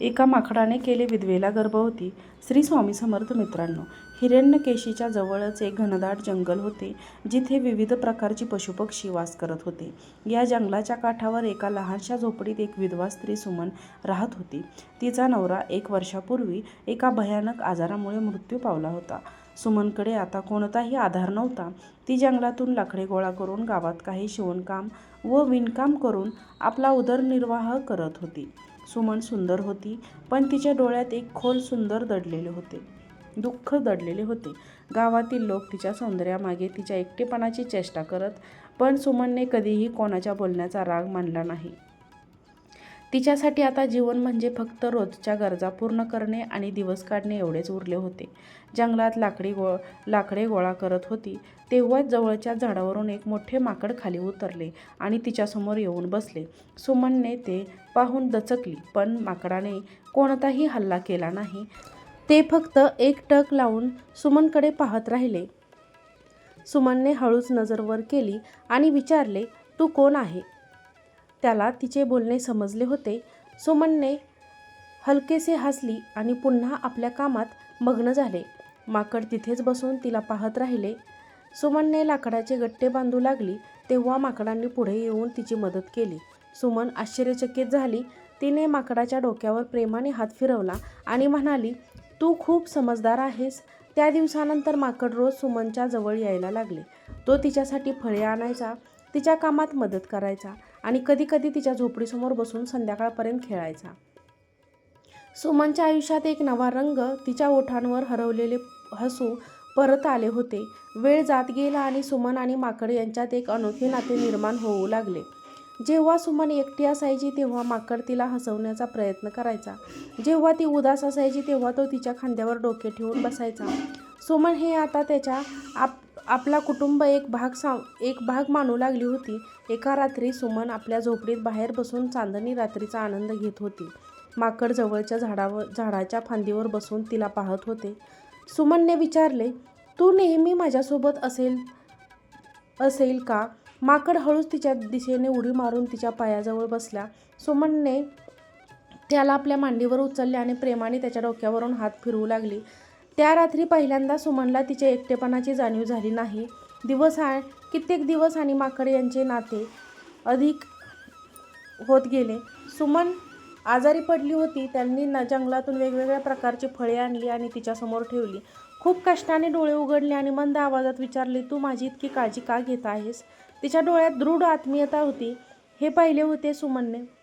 एका माकडाने केले विधवेला गर्भवती श्री स्वामी समर्थ मित्रांनो हिरण्यकेशीच्या जवळच एक घनदाट जंगल होते जिथे विविध प्रकारची पशुपक्षी वास करत होते. या जंगलाच्या काठावर एका लहानशा झोपडीत एक विधवा स्त्री सुमन राहत होती. तिचा नवरा एक वर्षापूर्वी एका भयानक आजारामुळे मृत्यू पावला होता. सुमनकडे आता कोणताही आधार नव्हता. ती जंगलातून लाकडे गोळा करून गावात काही शिवणकाम व विणकाम करून आपला उदरनिर्वाह करत होती. सुमन सुंदर होती पण तिच्या डोळ्यात एक खोल सुंदर दडलेले होते. दुःख दडलेले होते. गावातील लोक तिच्या सौंदर्यामागे तिच्या एकटेपणाची चेष्टा करत पण सुमनने कधीही कोणाच्या बोलण्याचा राग मानला नाही. तिच्यासाठी आता जीवन म्हणजे फक्त रोजच्या गरजा पूर्ण करणे आणि दिवस काढणे एवढेच उरले होते. जंगलात लाकडी गो लाकडे गोळा करत होती. तेव्हाच जवळच्या झाडावरून एक मोठे माकड खाली उतरले आणि तिच्यासमोर येऊन बसले. सुमनने ते पाहून दचकली पण माकडाने कोणताही हल्ला केला नाही. ते फक्त एक टक लावून सुमनकडे पाहत राहिले. सुमनने हळूच नजर वर केली आणि विचारले तू कोण आहे? त्याला तिचे बोलणे समजले होते. सुमनने हलकेसे हसली आणि पुन्हा आपल्या कामात मग्न झाले. माकड तिथेच बसून तिला पाहत राहिले. सुमनने लाकडाचे गट्टे बांधू लागली तेव्हा माकडांनी पुढे येऊन तिची मदत केली. सुमन आश्चर्यचकित झाली. तिने माकडाच्या डोक्यावर प्रेमाने हात फिरवला आणि म्हणाली तू खूप समजदार आहेस. त्या दिवसानंतर माकड रोज सुमनच्या जवळ यायला लागले. तो तिच्यासाठी फळे आणायचा तिच्या कामात मदत करायचा. आणि कधीकधी तिच्या झोपडीसमोर बसून संध्याकाळपर्यंत खेळायचा. सुमनच्या आयुष्यात एक नवा रंग तिच्या ओठांवर हरवलेले हसू परत आले होते. वेळ जात गेला आणि सुमन आणि माकड यांच्यात एक अनोखे नाते निर्माण होऊ लागले. जेव्हा सुमन एकटी असायची तेव्हा माकड तिला हसवण्याचा प्रयत्न करायचा. जेव्हा ती उदास असायची तेव्हा तो तिच्या खांद्यावर डोके ठेवून बसायचा. सुमन हे आता त्याच्या आप आपला कुटुंब एक भाग सा एक भाग मानू लागली होती. एका रात्री सुमन आपल्या झोपडीत बाहेर बसून चांदणी रात्रीचा आनंद घेत होती. माकड जवळच्या झाडावर झाडाच्या फांदीवर बसून तिला पाहत होते. सुमनने विचारले तू नेहमी माझ्यासोबत असेल असेल का? माकड हळूच तिच्या दिशेने उडी मारून तिच्या पायाजवळ बसला. सुमनने त्याला आपल्या मांडीवर उचलले आणि प्रेमाने त्याच्या डोक्यावरून हात फिरवू लागली. त्या रात्री पहिल्यांदा सुमनला तिच्या एकटेपणाची जाणीव झाली नाही. दिवस आ कित्येक दिवस आणि माकड यांचे नाते अधिक होत गेले. सुमन आजारी पडली होती त्यांनी न जंगलातून वेगवेगळ्या प्रकारची फळे आणली आणि तिच्यासमोर ठेवली. खूप कष्टाने डोळे उघडले आणि मंद आवाजात विचारले तू माझी इतकी काळजी का घेत आहेस? तिच्या डोळ्यात दृढ आत्मीयता होती. हे पाहिले होते सुमनने.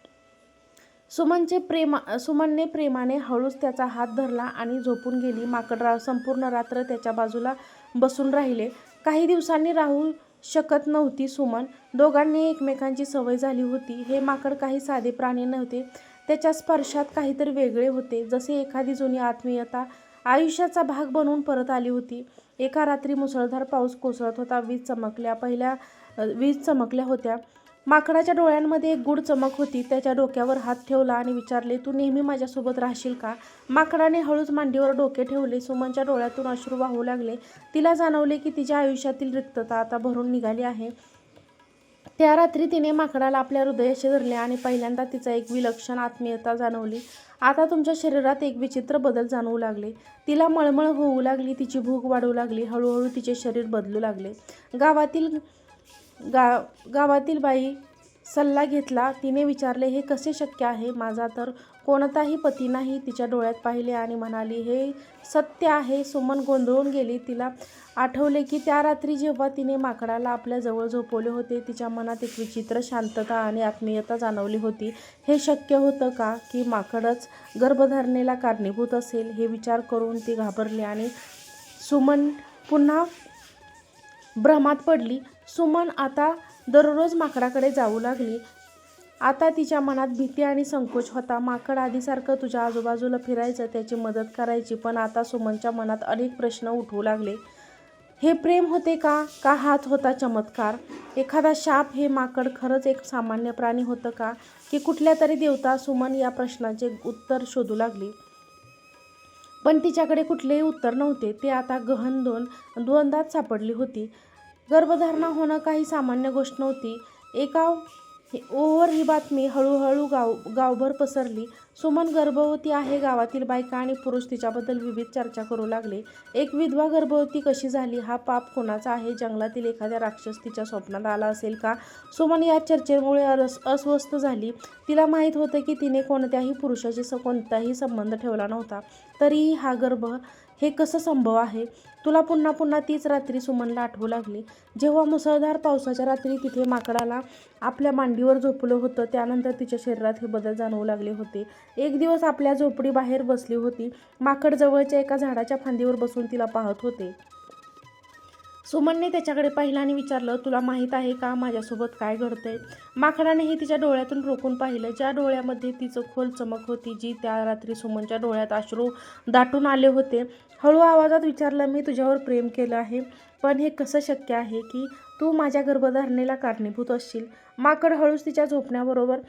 सुमनचे प्रेमा सुमनने प्रेमाने हळूच त्याचा हात धरला आणि झोपून गेली. माकड रा संपूर्ण रात्र त्याच्या बाजूला बसून राहिले. काही दिवसांनी राहू शकत नव्हती सुमन. दोघांनी एकमेकांची सवय झाली होती. हे माकड काही साधे प्राणी नव्हते. त्याच्या स्पर्शात काहीतरी वेगळे होते. जसे एखादी जुनी आत्मीयता आयुष्याचा भाग बनवून परत आली होती. एका रात्री मुसळधार पाऊस कोसळत होता. वीज चमकल्या पहिल्या वीज चमकल्या होत्या. माकडाच्या डोळ्यांमध्ये एक गुढ चमक होती. त्याच्या डोक्यावर हात ठेवला आणि विचारले तू नेहमी माझ्यासोबत राहशील का? माकडाने हळूच मांडीवर डोके ठेवले. सुमनच्या डोळ्यातून अश्रू वाहू लागले. तिला जाणवले की तिच्या आयुष्यातील रिक्तता आता भरून निघाली आहे. त्या रात्री तिने माकडाला आपल्या हृदयाशी धरले आणि पहिल्यांदा तिचा एक विलक्षण आत्मीयता जाणवली. आता तुमच्या शरीरात एक विचित्र बदल जाणवू लागले. तिला मळमळ होऊ लागली तिची भूक वाढू लागली हळूहळू तिचे शरीर बदलू लागले. गावातील गा गावातील बाई सल्ला घेतला तिने विचारले हे कसे शक्य आहे? माझा तर कोणताही पती नाही तिच्या डोळ्यात पाहिले आणि म्हणाली हे सत्य आहे सुमन गोंधळून गेली. तिला आठवले की त्या रात्री जेव्हा तिने माकडाला आपल्या जवळ झोपवले होते तिच्या मनात एक विचित्र शांतता आणि आत्मीयता जाणवली होती. हे शक्य होतं का की माकडच गर्भधारणेला कारणीभूत असेल हे विचार करून ती घाबरली आणि सुमन पुन्हा भ्रमात पडली. सुमन आता दररोज माकडाकडे जाऊ लागली. आता तिच्या मनात भीती आणि संकोच होता. माकड आधीसारखं तुझ्या आजूबाजूला फिरायचं त्याची मदत करायची पण आता सुमनच्या मनात अनेक प्रश्न उठवू लागले. हे प्रेम होते का? का हात होता चमत्कार? एखादा शाप हे माकड खरंच एक सामान्य प्राणी होतं का? की कुठल्या तरी देवता सुमन या प्रश्नाचे उत्तर शोधू लागली. पण तिच्याकडे कुठलेही उत्तर नव्हते. ते आता गहन दोन द्वंद्वात सापडली होती. गर्भधारणा होणं काही सामान्य गोष्ट नव्हती. एका ओवर ही बातमी हळूहळू गाव गावभर पसरली. सुमन गर्भवती आहे. गावातील बायका आणि पुरुष तिच्याबद्दल विविध चर्चा करू लागले. एक विधवा गर्भवती कशी झाली? हा पाप कोणाचा आहे? जंगलातील एखाद्या राक्षस तिच्या स्वप्नात आला असेल का? सुमन या चर्चेमुळे अरस अस्वस्थ झाली. तिला माहीत होतं की तिने कोणत्याही पुरुषाशी कोणताही संबंध ठेवला नव्हता. तरीही हा गर्भ हे कसं संभव आहे? तुला पुन्हा पुन्हा तीच रात्री सुमनला आठवू लागली. जेव्हा मुसळधार पावसाच्या रात्री तिथे माकडाला आपल्या मांडीवर झोपलं होतं त्यानंतर तिच्या शरीरात हे बदल जाणवू लागले होते. एक दिवस आपल्या झोपडी बाहेर बसली होती. माकड जवळच्या एका झाडाच्या फांदीवर बसून तिला पाहत होते. सुमनने त्याच्याकडे पाहिलं आणि विचारलं तुला माहीत आहे का माझ्यासोबत काय घडतंय? माकडानेही तिच्या डोळ्यातून रोखून पाहिलं. ज्या डोळ्यामध्ये तिचं खोल चमक होती जी त्या रात्री सुमनच्या डोळ्यात अश्रू दाटून आले होते हळू आवाजात विचारलं मी तुझ्यावर प्रेम केलं आहे पण हे कसं शक्य आहे की तू माझ्या गर्भधारणेला कारणीभूत असशील? माकड हळूच तिच्या झोपण्याबरोबर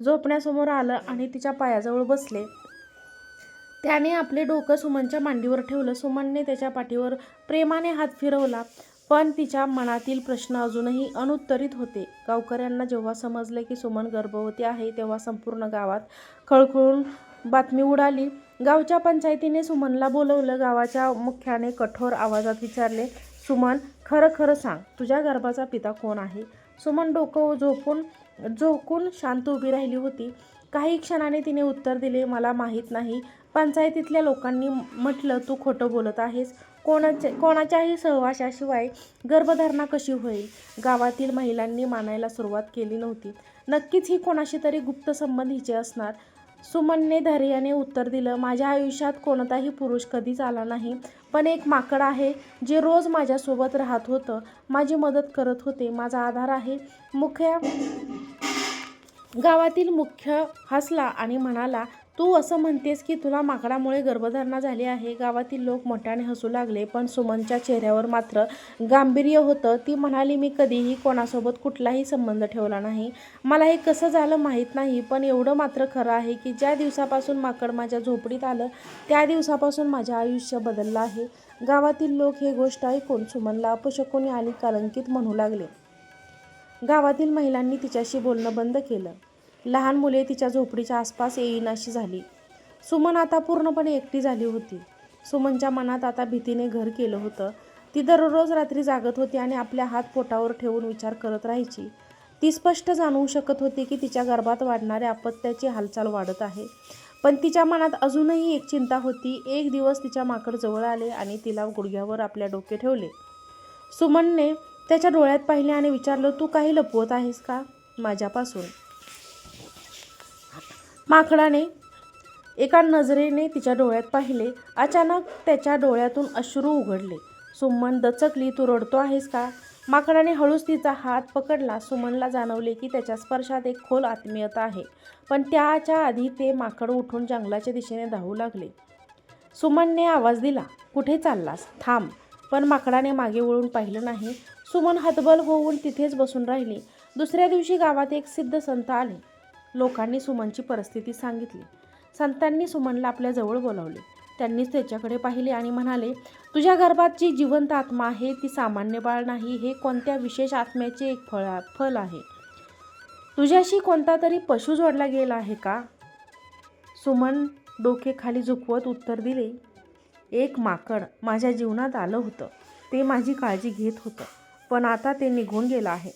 झोपण्यासमोर आलं आणि तिच्या पायाजवळ बसले. त्याने आपले डोकं सुमनच्या मांडीवर ठेवलं. सुमनने त्याच्या पाठीवर प्रेमाने हात फिरवला. पण तिच्या मनातील प्रश्न अजूनही अनुत्तरित होते. गावकऱ्यांना जेव्हा समजले की सुमन गर्भवती आहे तेव्हा संपूर्ण गावात खळखळून बातमी उडाली. गावच्या पंचायतीने सुमनला बोलवलं. गावाच्या मुख्याने कठोर आवाजात विचारले सुमन खरं खरं सांग तुझ्या गर्भाचा पिता कोण आहे? सुमन डोकं झोपून झोकून शांत उभी राहिली होती. काही क्षणाने तिने उत्तर दिले मला माहीत नाही. पंचायतीतल्या लोकांनी म्हटलं तू खोटं बोलत आहेस. कोणाच्या कोणाच्याही सहवासाशिवाय गर्भधारणा कशी होईल? गावातील महिलांनी मानायला सुरुवात केली नव्हती. नक्कीच ही कोणाशी तरी गुप्त संबंध हिचे असणार. सुमनने धैर्याने उत्तर दिलं माझ्या आयुष्यात कोणताही पुरुष कधीच आला नाही पण एक माकड आहे जे रोज माझ्यासोबत राहत होतं. माझी मदत करत होते माझा आधार आहे. मुख्य गावातील मुख्य हसला आणि म्हणाला तू असं म्हणतेस की तुला माकडामुळे गर्भधारणा झाली आहे. गावातील लोक मोठ्याने हसू लागले पण सुमनच्या चेहऱ्यावर मात्र गांभीर्य होतं. ती म्हणाली मी कधीही कोणासोबत कुठलाही संबंध ठेवला नाही. मला हे कसं झालं माहीत नाही पण एवढं मात्र खरं आहे की ज्या दिवसापासून माकड माझ्या झोपडीत आलं त्या दिवसापासून माझं आयुष्य बदललं आहे. गावातील लोक हे गोष्ट ऐकून सुमनला अपशकुनी आणि कलंकित म्हणू लागले. गावातील महिलांनी तिच्याशी बोलणं बंद केलं. लहान मुले तिच्या झोपडीच्या आसपास येईनाशी झाली. सुमन आता पूर्णपणे एकटी झाली होती. सुमनच्या मनात आता भीतीने घर केलं होतं. ती दररोज रात्री जागत होती आणि आपल्या हात पोटावर ठेवून विचार करत राहायची. ती स्पष्ट जाणवू शकत होती की तिच्या गर्भात वाढणाऱ्या अपत्याची हालचाल वाढत आहे. पण तिच्या मनात अजूनही एक चिंता होती. एक दिवस तिच्या माकड जवळ आले आणि तिला गुडघ्यावर आपल्या डोके ठेवले. सुमनने त्याच्या डोळ्यात पाहिले आणि विचारलं तू काही लपवत आहेस का? माझ्यापासून. माकडाने एका नजरेने तिच्या डोळ्यात पाहिले. अचानक त्याच्या डोळ्यातून अश्रू उघडले. सुमन दचकली तू रडतो आहेस का? माकडाने हळूच तिचा हात पकडला. सुमनला जाणवले की त्याच्या स्पर्शात एक खोल आत्मीयता आहे. पण त्याच्या आधी ते माकड उठून जंगलाच्या दिशेने धावू लागले. सुमनने आवाज दिला कुठे चाललास? थांब. पण माकडाने मागे वळून पाहिलं नाही. सुमन हतबल होऊन तिथेच बसून राहिली. दुसऱ्या दिवशी गावात एक सिद्ध संत आले. लोकांनी सुमनची परिस्थिती सांगितली. संतांनी सुमनला आपल्याजवळ बोलावले. त्यांनीच त्याच्याकडे पाहिले आणि म्हणाले तुझ्या गर्भात जी जिवंत आत्मा आहे ती सामान्य बाळ नाही. हे कोणत्या विशेष आत्म्याचे एक फळ फल आहे? तुझ्याशी कोणता तरी पशु जोडला गेला आहे का? सुमन डोके खाली झुकवत उत्तर दिले एक माकड माझ्या जीवनात आलं होतं. ते माझी काळजी घेत होतं. पण आता ते निघून गेलं आहे.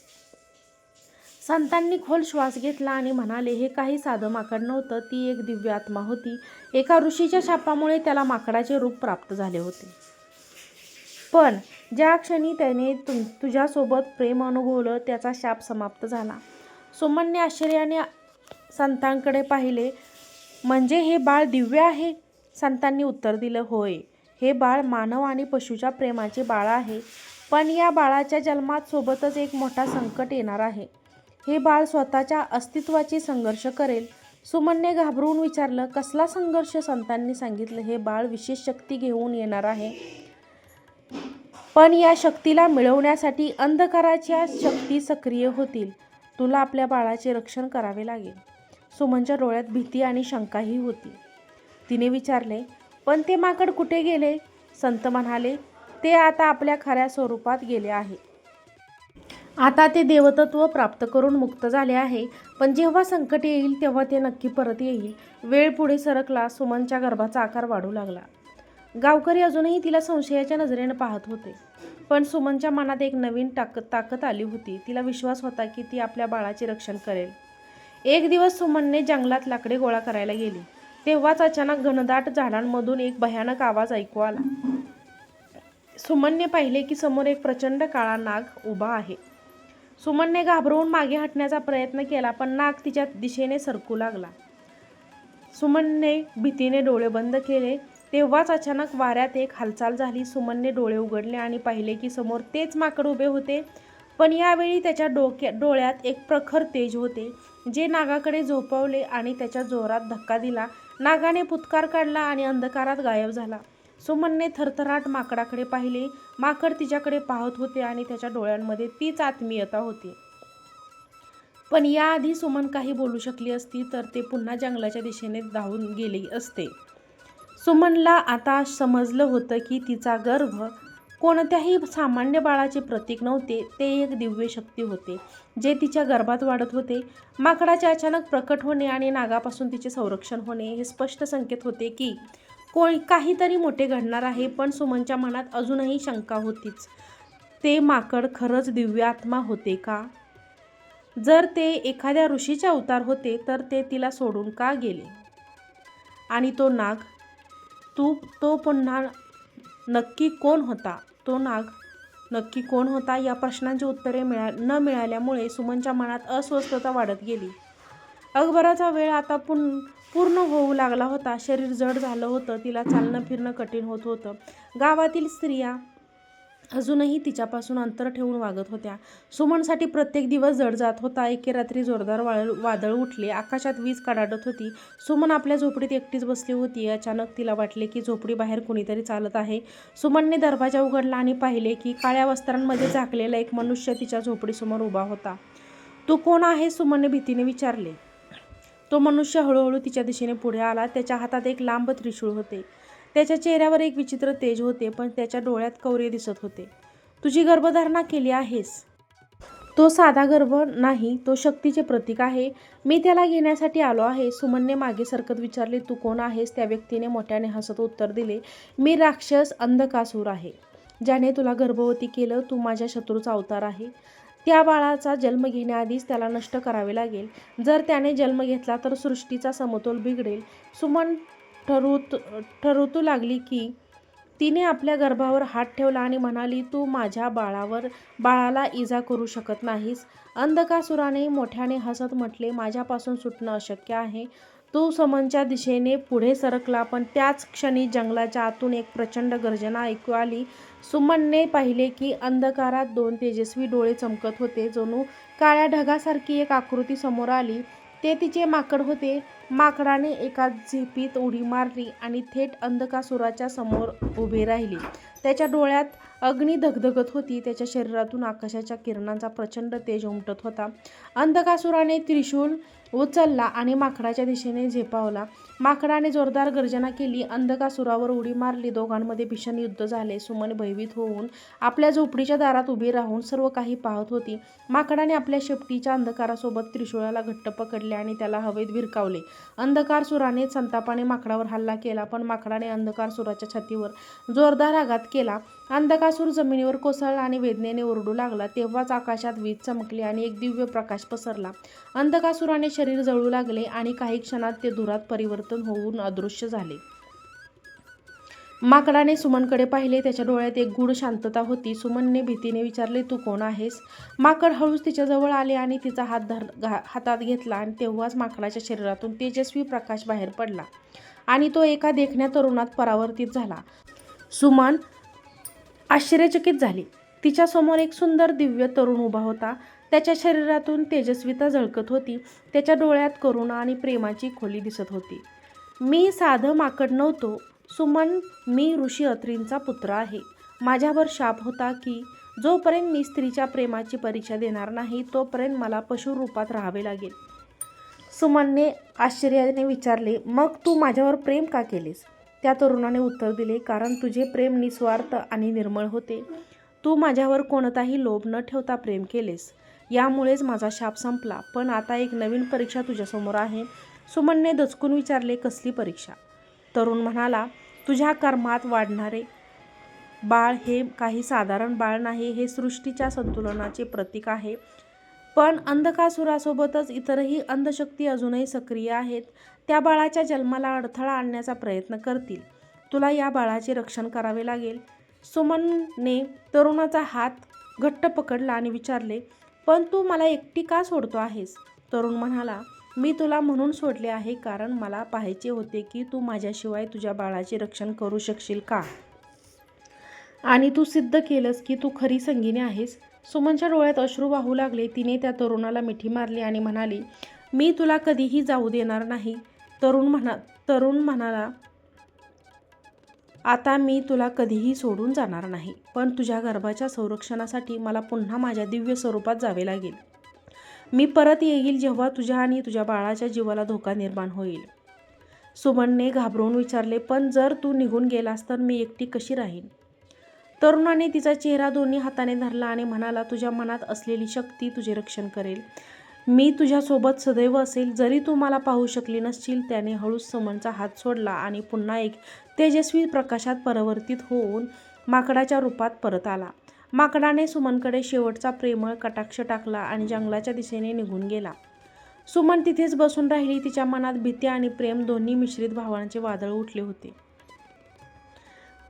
संतांनी खोल श्वास घेतला आणि म्हणाले हे काही साधं माकड नव्हतं ती एक दिव्य आत्मा होती. एका ऋषीच्या शापामुळे त्याला माकडाचे रूप प्राप्त झाले होते. पण ज्या क्षणी त्याने तुम तुझ्यासोबत प्रेम अनुभवलं त्याचा शाप समाप्त झाला. सुमनने आश्चर्याने संतांकडे पाहिले म्हणजे हे बाळ दिव्य आहे? संतांनी उत्तर दिलं होय. हे बाळ मानव आणि पशुच्या प्रेमाचे बाळ आहे. पण या बाळाच्या जन्मात सोबतच एक मोठा संकट येणार आहे. हे बाळ स्वतःच्या अस्तित्वाची संघर्ष करेल. सुमनने घाबरून विचारलं कसला संघर्ष? संतांनी सांगितलं हे बाळ विशेष शक्ती घेऊन येणार आहे. पण या शक्तीला मिळवण्यासाठी अंधकाराच्या शक्ती सक्रिय होतील. तुला आपल्या बाळाचे रक्षण करावे लागेल. सुमनच्या डोळ्यात भीती आणि शंकाही होती. तिने विचारले पण ते माकड कुठे गेले? संत म्हणाले ते आता आपल्या खऱ्या स्वरूपात गेले आहे. आता ते देवतत्व प्राप्त करून मुक्त झाले आहे. पण जेव्हा संकट येईल तेव्हा ते नक्की परत येईल. वेळ पुढे सरकला सुमनच्या गर्भाचा आकार वाढू लागला. गावकरी अजूनही तिला संशयाच्या नजरेनं पाहत होते. पण सुमनच्या मनात एक नवीन ताकद ताकद आली होती. तिला विश्वास होता की ती आपल्या बाळाचे रक्षण करेल. एक दिवस सुमनने जंगलात लाकडे गोळा करायला गेली. तेव्हाच अचानक घनदाट झाडांमधून एक भयानक आवाज ऐकू आला. सुमनने पाहिले की समोर एक प्रचंड काळा नाग उभा आहे. सुमनने घाबरवून मागे हटण्याचा प्रयत्न केला पण नाग तिच्या दिशेने सरकू लागला. सुमनने भीतीने डोळे बंद केले. तेव्हाच अचानक वाऱ्यात एक हालचाल झाली. सुमनने डोळे उघडले आणि पाहिले की समोर तेच माकड उभे होते. पण यावेळी त्याच्या डोक्या डोळ्यात एक प्रखर तेज होते जे नागाकडे झोपवले आणि त्याच्या जोरात धक्का दिला. नागाने पुत्कार काढला आणि अंधकारात गायब झाला. सुमनने थरथराट माकडाकडे पाहिले. माकड तिच्याकडे पाहत होते आणि त्याच्या डोळ्यांमध्ये तीच आत्मीयता होती. पण याआधी सुमन काही बोलू शकली असती तर ते पुन्हा जंगलाच्या दिशेने धावून गेले असते. सुमनला आता समजलं होतं की तिचा गर्भ कोणत्याही सामान्य बाळाचे प्रतीक नव्हते ते एक दिव्य शक्ती होते जे तिच्या गर्भात वाढत होते. माकडाचे अचानक प्रकट होणे आणि नागापासून तिचे संरक्षण होणे हे स्पष्ट संकेत होते की कोण काहीतरी मोठे घडणार आहे पण सुमनच्या मनात अजूनही शंका होतीच. ते माकड खरंच दिव्य आत्मा होते का? जर ते एखाद्या ऋषीचे अवतार होते तर ते तिला सोडून का गेले? आणि तो नाग? तू तो पुन्हा नक्की कोण होता? तो नाग नक्की कोण होता? या प्रश्नांची उत्तरे मिळा न मिळाल्यामुळे सुमनच्या मनात अस्वस्थता वाढत गेली. अकबराचा वेळ आता पुन पूर्ण होऊ लागला होता. शरीर जड झालं होतं. तिला चालणं फिरणं कठीण होत होतं. गावातील स्त्रिया अजूनही तिच्यापासून अंतर ठेवून वागत होत्या. सुमनसाठी प्रत्येक दिवस जड जात होता. एके रात्री जोरदार वाळ वादळ उठले. आकाशात वीज कडाडत होती. सुमन आपल्या झोपडीत एकटीच बसली होती. अचानक तिला वाटले की झोपडी बाहेर कुणीतरी चालत आहे. सुमनने दरवाजा उघडला आणि पाहिले की काळ्या वस्त्रांमध्ये झाकलेला एक मनुष्य तिच्या झोपडीसमोर उभा होता. तू कोण आहे? सुमनने भीतीने विचारले. तो मनुष्य हळूहळू तिच्या दिशेने पुढे आला. त्याच्या हातात एक लांब त्रिशूळ होते. त्याच्या चेहऱ्यावर एक विचित्र तेज होते पण त्याच्या डोळ्यात कौरे दिसत होते. तुझी गर्भधारणा केली आहेस. तो साधा गर्भ नाही तो शक्तीचे प्रतीक आहे. मी त्याला घेण्यासाठी आलो आहे. सुमनने मागे सरकत विचारले तू कोण आहेस? त्या व्यक्तीने मोठ्याने हसत उत्तर दिले मी राक्षस अंधकासूर आहे. ज्याने तुला गर्भवती केलं तू माझ्या शत्रूचा अवतार आहे. त्या बाळाचा जन्म घेण्याआधीच त्याला नष्ट करावे लागेल. जर त्याने जन्म घेतला तर सृष्टीचा समतोल बिघडेल. सुमन ठरवत ठरवतू लागली की तिने आपल्या गर्भावर हात ठेवला आणि म्हणाली तू माझ्या बाळावर बाळाला इजा करू शकत नाहीस. अंधकासुराने मोठ्याने हसत म्हटले माझ्यापासून सुटणं अशक्य आहे. तो समनच्या दिशेने पुढे सरकला पण त्याच क्षणी जंगलाच्या आतून एक प्रचंड गर्जना ऐकू आली. सुमनने पाहिले की अंधकारात दोन तेजस्वी डोळे चमकत होते. जणू काळ्या ढगासारखी एक आकृती समोर आली. ते तिचे माकड होते. माकडाने एका झेपीत उडी मारली आणि थेट अंधकासुराच्या समोर उभे राहिली. त्याच्या डोळ्यात अग्नी धगधगत होती. त्याच्या शरीरातून आकाशाच्या किरणांचा प्रचंड तेज उमटत होता. अंधकासुराने त्रिशूल उचलला आणि माकडाच्या दिशेने झेपावला. माकडाने जोरदार गर्जना केली. अंधकासुरावर उडी मारली. दोघांमध्ये भीषण युद्ध झाले. सुमन भयभीत होऊन आपल्या झोपडीच्या दारात उभी राहून सर्व काही पाहत होती. माकडाने आपल्या शेपटीच्या अंधकारासोबत त्रिशूळाला घट्ट पकडले आणि त्याला हवेत भिरकावले. अंधकारसुराने संतापाने माकडावर हल्ला केला पण माकडाने अंधकारसुराच्या छातीवर जोरदार आघात केला. अंधकासूर जमिनीवर कोसळला आणि वेदनेने ओरडू लागला. तेव्हाच आकाशात वीज चमकली आणि एक दिव्य प्रकाश पसरला. अंधकासुराने शरीर जळू लागले आणि काही क्षणात ते धुरात परिवर्तन होऊन अदृश्य झाले. माकडाने सुमनकडे पाहिले. त्याच्या डोळ्यात एक गूढ शांतता होती. सुमनने भीतीने विचारले तू कोण आहेस? माकड हळूच तिच्याजवळ आले आणि तिचा हात धर घा हातात घेतला आणि तेव्हाच माकडाच्या शरीरातून तेजस्वी प्रकाश बाहेर पडला आणि तो एका देखण्या तरुणात परावर्तित झाला. सुमन आश्चर्यचकित झाली. तिच्यासमोर एक सुंदर दिव्य तरुण उभा होता. त्याच्या शरीरातून तेजस्विता झळकत होती. त्याच्या डोळ्यात करुणा आणि प्रेमाची खोली दिसत होती. मी साधं माकड नव्हतो. सुमन मी ऋषी अत्रींचा पुत्र आहे. माझ्यावर शाप होता की जोपर्यंत मी स्त्रीच्या प्रेमाची परीक्षा देणार नाही तोपर्यंत मला पशुरूपात राहावे लागेल. सुमनने आश्चर्याने विचारले मग तू माझ्यावर प्रेम का केलेस? त्या तरुणाने उत्तर दिले कारण तुझे प्रेम निस्वार्थ आणि निर्मळ होते. तू माझ्यावर कोणताही लोभ न ठेवता प्रेम केलेस. यामुळेच माझा शाप संपला. पण आता एक नवीन परीक्षा तुझ्यासमोर आहे. सुमनने दचकून विचारले कसली परीक्षा? तरुण म्हणाला तुझ्या कर्मात वाढणारे बाळ हे काही साधारण बाळ नाही हे सृष्टीच्या संतुलनाचे प्रतीक आहे. पण अंधकासुरासोबतच इतरही अंधशक्ती अजूनही सक्रिय आहेत. त्या बाळाच्या जन्माला अडथळा आणण्याचा प्रयत्न करतील. तुला या बाळाचे रक्षण करावे लागेल. सुमनने तरुणाचा हात घट्ट पकडला आणि विचारले पण तू मला एकटी का सोडतो आहेस? तरुण म्हणाला मी तुला म्हणून सोडले आहे कारण मला पाहायचे होते की तू माझ्याशिवाय तुझ्या बाळाचे रक्षण करू शकशील का? आणि तू सिद्ध केलंस की तू खरी संगीने आहेस? सुमनच्या डोळ्यात अश्रू वाहू लागले. तिने त्या तरुणाला मिठी मारली आणि म्हणाली मी तुला कधीही जाऊ देणार नाही. तरुण म्हणा तरुण म्हणाला आता मी तुला कधीही सोडून जाणार नाही पण तुझ्या गर्भाच्या संरक्षणासाठी मला पुन्हा माझ्या दिव्य स्वरूपात जावे लागेल. मी परत येईल जेव्हा तुझ्या आणि तुझ्या बाळाच्या जीवाला धोका निर्माण होईल. सुमनने घाबरून विचारले पण जर तू निघून गेलास तर मी एकटी कशी राहीन? तरुणाने तिचा चेहरा दोन्ही हाताने धरला आणि म्हणाला तुझ्या मनात असलेली शक्ती तुझे रक्षण करेल. मी तुझ्यासोबत सदैव असेल. जरी तू मला पाहू शकली नसशील. त्याने हळूच सुमनचा हात सोडला आणि पुन्हा एक तेजस्वी प्रकाशात परिवर्तित होऊन माकडाच्या रूपात परत आला. माकडाने सुमनकडे शेवटचा प्रेमळ कटाक्ष टाकला आणि जंगलाच्या दिशेने निघून गेला. सुमन तिथेच बसून राहिली. तिच्या मनात भीती आणि प्रेम दोन्ही मिश्रित भावांचे वादळ उठले होते.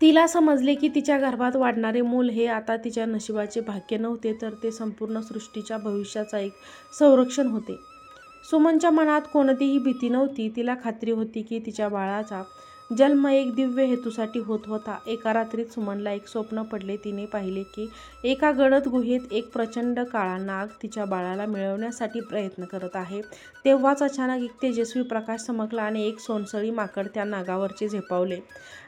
तिला समजले की तिच्या गर्भात वाढणारे मूल हे आता तिच्या नशिबाचे भाग्य नव्हते तर ते संपूर्ण सृष्टीच्या भविष्याचा एक संरक्षण होते. सुमनच्या मनात कोणतीही भीती नव्हती. तिला खात्री होती की तिच्या बाळाचा जन्म एक दिव्य हेतूसाठी होत होता. एका रात्रीत सुमनला एक स्वप्न पडले. तिने पाहिले की एका गडद गुहेत एक प्रचंड काळा नाग तिच्या बाळाला मिळवण्यासाठी प्रयत्न करत आहे. तेव्हाच अचानक एक तेजस्वी प्रकाश चमकला आणि एक सोनसळी माकड त्या नागावरचे झेपावले.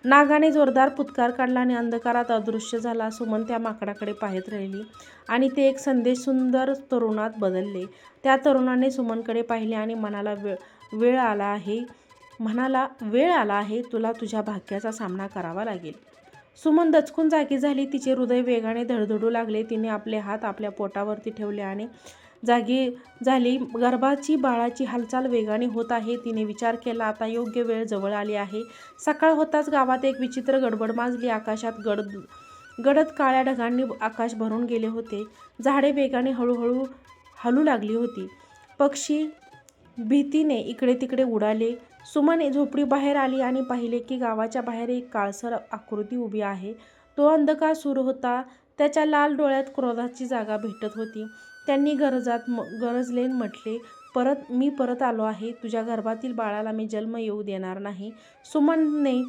नागाने जोरदार पुतकार काढला आणि अंधकारात अदृश्य झाला. सुमन त्या माकडाकडे पाहत राहिली आणि ते एक संदेश सुंदर तरुणात बदलले. त्या तरुणाने सुमनकडे पाहिले आणि मनाला वेळ वेळ आला आहे. म्हणाला वेळ आला आहे तुला तुझ्या भाग्याचा सामना करावा लागेल. सुमन दचकून जागी झाली. तिचे हृदय वेगाने धडधडू लागले. तिने आपले हात आपल्या पोटावरती ठेवले आणि जागी झाली. गर्भाची बाळाची हालचाल वेगाने होत आहे. तिने विचार केला आता योग्य वेळ जवळ आली आहे. सकाळ होताच गावात एक विचित्र गडबड माजली. आकाशात गड गडद काळ्या ढगांनी आकाश भरून गेले होते. झाडे वेगाने हळूहळू हलू लागली होती. पक्षी भीतीने इकडे तिकडे उडाले. सुमन झोपडी बाहेर आली आणि पाहिले की गावाच्या बाहेर एक काळसर आकृती उभी आहे. तो अंधकार सुरू होता. त्याच्या लाल डोळ्यात क्रोधाची जागा भेटत होती. त्यांनी गरजात म गरजलेन म्हटले परत मी परत आलो आहे. तुझ्या गर्भातील बाळाला मी जन्म येऊ देणार नाही. सुमनने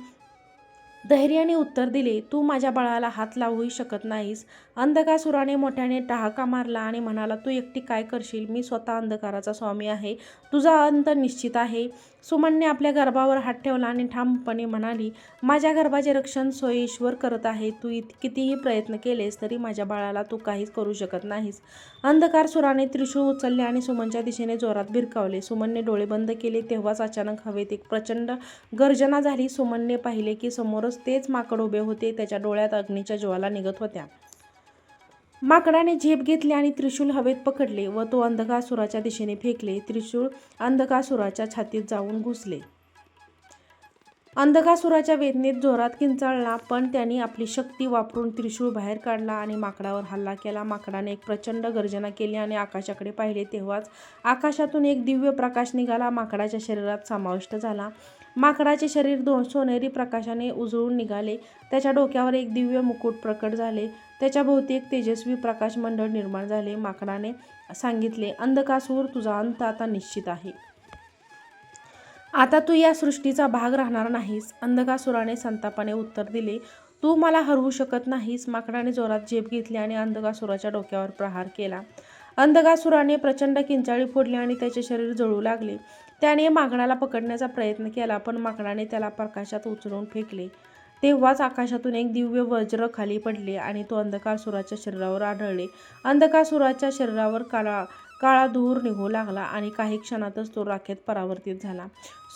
धैर्याने उत्तर दिले तू माझ्या बाळाला हात लावूही शकत नाहीस. अंधकासुराने मोठ्याने टहाका मारला आणि म्हणाला तू एकटी काय करशील? मी स्वतः अंधकाराचा स्वामी आहे. तुझा अंत निश्चित आहे. सुमनने आपल्या गर्भावर हात ठेवला आणि ठामपणे म्हणाली माझ्या गर्भाचे रक्षण सोयीश्वर करत आहे. तू इत कितीही प्रयत्न केलेस तरी माझ्या बाळाला तू काहीच करू शकत नाहीस. अंधकार सुराने त्रिशूळ उचलले आणि सुमनच्या दिशेने जोरात भिरकावले. सुमनने डोळे बंद केले. तेव्हाच अचानक हवेत एक प्रचंड गर्जना झाली. सुमनने पाहिले की समोरच तेच माकड उभे होते. त्याच्या डोळ्यात अग्नीच्या ज्वाला निघत होत्या. माकडाने झेप घेतली आणि त्रिशूल हवेत पकडले व तो अंधकासुराच्या दिशेने फेकले. त्रिशूळ अंधकासुराच्या छातीत जाऊन घुसले. अंधकासुराच्या वेदनेत जोरात किंचाळला पण त्यांनी आपली शक्ती वापरून त्रिशूळ बाहेर काढला आणि माकडावर हल्ला केला. माकडाने एक प्रचंड गर्जना केली आणि आकाशाकडे पाहिले तेव्हाच आकाशातून एक दिव्य प्रकाश निघाला. माकडाच्या शरीरात समाविष्ट झाला. माकडाचे शरीर दोन सोनेरी प्रकाशाने उजळून निघाले. त्याच्या डोक्यावर एक दिव्य मुकुट प्रकट झाले. त्याच्याभोवती एक तेजस्वी प्रकाश मंडळ निर्माण झाले माकडाने सांगितले अंधकासूर तुझा अंत आता निश्चित आहे. आता तू या सृष्टीचा भाग राहणार नाहीस. अंधकासुराने संतापाने उत्तर दिले तू मला हरवू शकत नाहीस. माकडाने जोरात झेप घेतली आणि अंधकासुराच्या डोक्यावर प्रहार केला. अंधकासुराने प्रचंड किंचाळी फोडली आणि त्याचे शरीर जळू लागले. त्याने माकडाला पकडण्याचा प्रयत्न केला पण माकडाने त्याला प्रकाशात उचलून फेकले. तेव्हाच आकाशातून एक दिव्य वज्र खाली पडले आणि तो अंधकासुराच्या शरीरावर आढळले. अंधकासुराच्या शरीरावर काळा काळा धूर निघू लागला आणि काही क्षणातच तो राखेत परावर्तित झाला.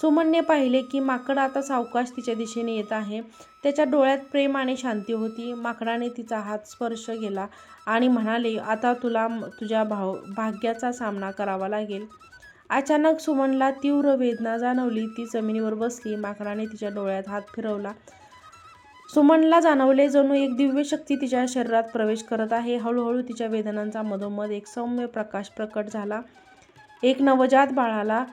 सुमनने पाहिले की माकड आता सावकाश तिच्या दिशेने येत आहे. त्याच्या डोळ्यात प्रेम आणि शांती होती. माकडाने तिचा हात स्पर्श केला आणि म्हणाले आता तुला तुझ्या भाव भाग्याचा सामना करावा लागेल. अचानक सुमनला तीव्र वेदना जाणवली. ती जमिनीवर बसली. माकडाने तिच्या डोळ्यात हात फिरवला. सुमनला जाणवले जणू एक दिव्य शक्ती तिच्या शरीरात प्रवेश करत आहे. हळूहळू तिच्या वेदनांचा मधोमध एक सौम्य प्रकाश प्रकट झाला. एक नवजात बाळाला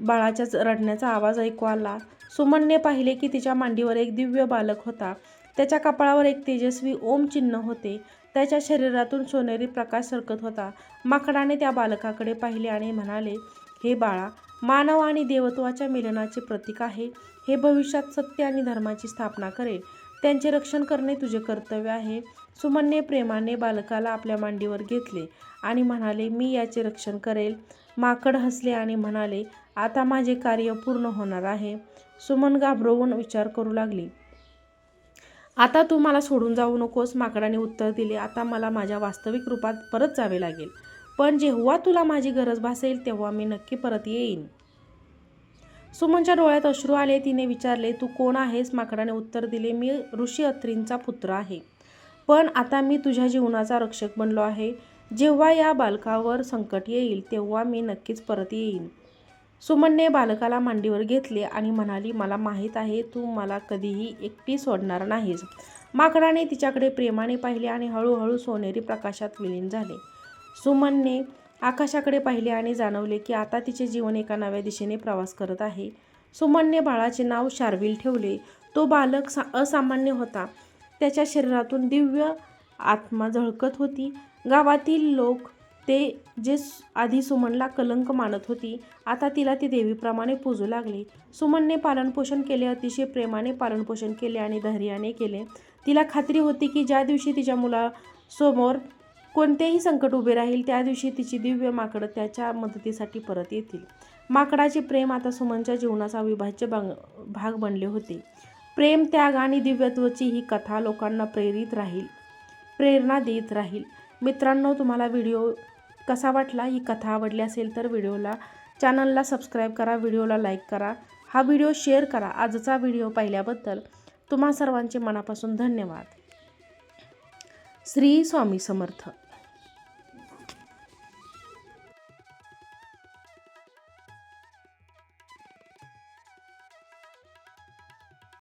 बाळाच्या रडण्याचा आवाज ऐकू आला. सुमनने पाहिले की तिच्या मांडीवर एक दिव्य बालक होता. त्याच्या कपाळावर एक तेजस्वी ओम चिन्ह होते. त्याच्या शरीरातून सोनेरी प्रकाश सरकत होता. माकडाने त्या बालकाकडे पाहिले आणि म्हणाले हे बाळा मानव आणि देवत्वाच्या मिलनाचे प्रतीक आहे. हे भविष्यात सत्य आणि धर्माची स्थापना करेल. त्यांचे रक्षण करणे तुझे कर्तव्य आहे. सुमनने प्रेमाने बालकाला आपल्या मांडीवर घेतले आणि म्हणाले मी याचे रक्षण करेल. माकड हसले आणि म्हणाले आता माझे कार्य पूर्ण होणार आहे. सुमन घाबरवून विचार करू लागली. आता तू मला सोडून जाऊ नकोस माकडाने उत्तर दिले. आता मला माझ्या वास्तविक रूपात परत जावे लागेल. पण जेव्हा तुला माझी गरज भासेल तेव्हा मी नक्की परत येईन. सुमनच्या डोळ्यात अश्रू आले. तिने विचारले तू कोण आहेस? माकडाने उत्तर दिले मी ऋषी अत्रींचा पुत्र आहे. पण आता मी तुझ्या जीवनाचा रक्षक बनलो आहे. जेव्हा या बालकावर संकट येईल तेव्हा मी नक्कीच परत येईन. सुमनने बालकाला मांडीवर घेतले आणि म्हणाली मला माहीत आहे तू मला कधीही एकटी सोडणार नाहीस. माकडाने तिच्याकडे प्रेमाने पाहिले आणि हळूहळू सोनेरी प्रकाशात विलीन झाले. सुमनने आकाशाकडे पाहिले आणि जाणवले की आता तिचे जीवन एका नव्या दिशेने प्रवास करत आहे. सुमनने बाळाचे नाव शार्विल ठेवले. तो बालक सा असामान्य होता. त्याच्या शरीरातून दिव्य आत्मा झळकत होती. गावातील लोक ते जे आधी सुमनला कलंक मानत होती आता तिला ती देवीप्रमाणे पूजू लागले. सुमनने पालनपोषण केले अतिशय प्रेमाने पालनपोषण केले आणि धैर्याने केले. तिला खात्री होती की ज्या दिवशी तिच्या मुलासमोर कोणतेही संकट उभे राहील त्या दिवशी तिची दिव्य माकडं त्याच्या मदतीसाठी परत येतील. माकडाचे प्रेम आता सुमनच्या जीवनाचा अविभाज्य बांग भाग बनले होते. प्रेम त्याग आणि दिव्यत्वाची ही कथा लोकांना प्रेरित राहील प्रेरणा देत राहील. मित्रांनो तुम्हाला व्हिडिओ कसा वाटला? ही कथा आवडली असेल तर व्हिडिओला चॅनलला सबस्क्राईब करा व्हिडिओला लाईक करा. हा व्हिडिओ शेअर करा. आजचा व्हिडिओ पाहिल्याबद्दल तुम्हा सर्वांचे मनापासून धन्यवाद. श्री स्वामी समर्थ.